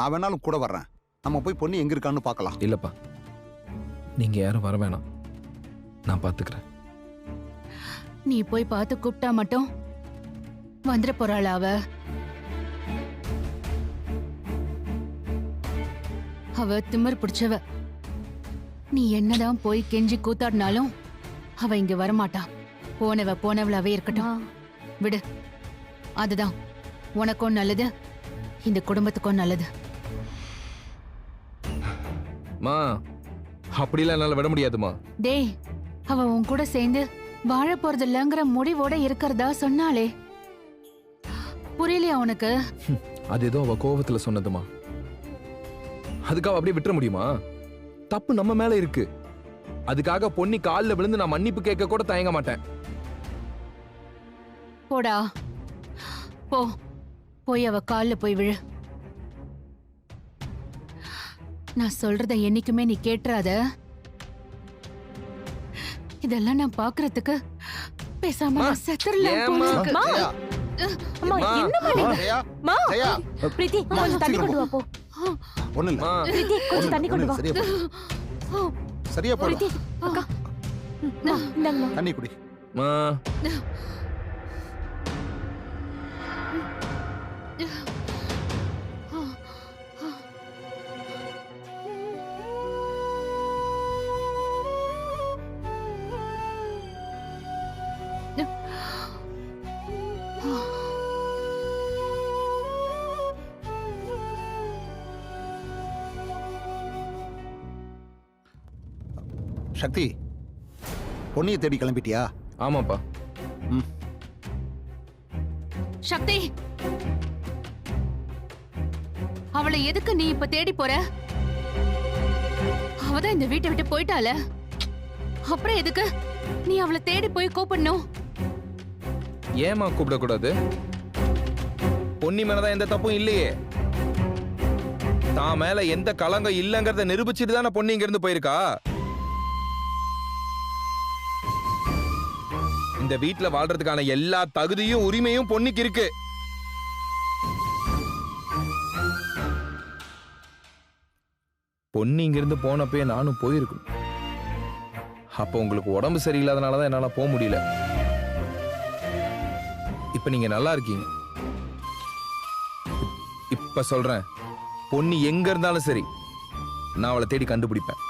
நான் வேணாலும் கூட வர்றேன். நம்ம போய் பொண்ணு எங்க இருக்கான்னு பார்க்கலாம். இல்லப்பா. நீங்க யாரும் வர வேணாம். நான் பாத்துக்கிறேன். நீ போய் பார்த்து கூப்பிட்டா மட்டும் வந்துட போறாளா அவ. அவ திமிர் பிடிச்சவ. நீ என்னதான் போய் கெஞ்சி கூத்தாடினாலும் அவ இங்க வரமாட்டா. போனவ போனவளாவே இருக்கட்டும். விடு. அதுதான். உனக்கும் நல்லது. இந்த குடும்பத்துக்கும் நல்லது. மா அப்படிலாம் என்னால விட முடியாதுமா. டேய் அவ உன் கூட சேர்ந்து வாழ போறது இல்லங்கிற முடிவோட இருக்கிறதா சொன்னாளே. புரியலையா உனக்கு? அது ஏதோ அவ கோவத்துல சொன்னதுமா. அதுக்காக அப்படியே விட்டுற முடியுமா? தப்பு நம்ம மேல இருக்கு. அதுக்காக பொன்னி கால்ல விழுந்து நான் மன்னிப்பு கேட்க கூட தயங்க மாட்டேன். போடா. போ போய் அவ கால்ல போய் விழு. நான் சொல்றத என்னைக்குமே நீ கேட்டுறாத. இதெல்லாம் நான் பாக்குறதுக்கு பேசாம நான் செத்துறலாம் போல? இருக்கு. அம்மா பிரீத்தி கொஞ்சம் தண்ணி கொண்டு வா போ. ஒண்ணும் இல்ல. மா பிரீத்தி கொஞ்சம் தண்ணி கொண்டு வா. சரியா போயிடும். சரியா பிரீத்தி போயிடும் அக்கா. ம், மா, இந்தாங்கம்மா தண்ணி குடி. மா சக்தி பொன்னியை தேடி கிளம்பிட்டியா? ஆமாப்பா. சக்தி! அவளை எதுக்கு நீ இப்ப தேடி போற? அவதான் இந்த வீட்டை விட்டு போயிட்டால அப்புறம் எதுக்கு? நீ அவளை தேடி போய் கூப்பிடணும். ஏமா கூப்பிடக்கூடாது? பொன்னி மேலதான் எந்த தப்பும் இல்லையே. தான் மேல எந்த கலங்கம் இல்லைங்கிறத நிரூபிச்சுட்டு தானே பொண்ணு இங்க இருந்து போயிருக்கா? இந்த வீட்டுல வாழ்றதுக்கான எல்லா தகுதியும் உரிமையும் பொண்ணுக்கு இருக்கு. பொன்னி இங்கிருந்து போனப்பே நானும் போயிருக்கணும். அப்போ உங்களுக்கு உடம்பு சரியில்லாதனால தான் என்னால போக முடியல. இப்ப நீங்க நல்லா இருக்கீங்க. இப்ப சொல்றேன் பொண்ணு எங்க இருந்தாலும் சரி நான் அவளை தேடி கண்டுபிடிப்பேன்.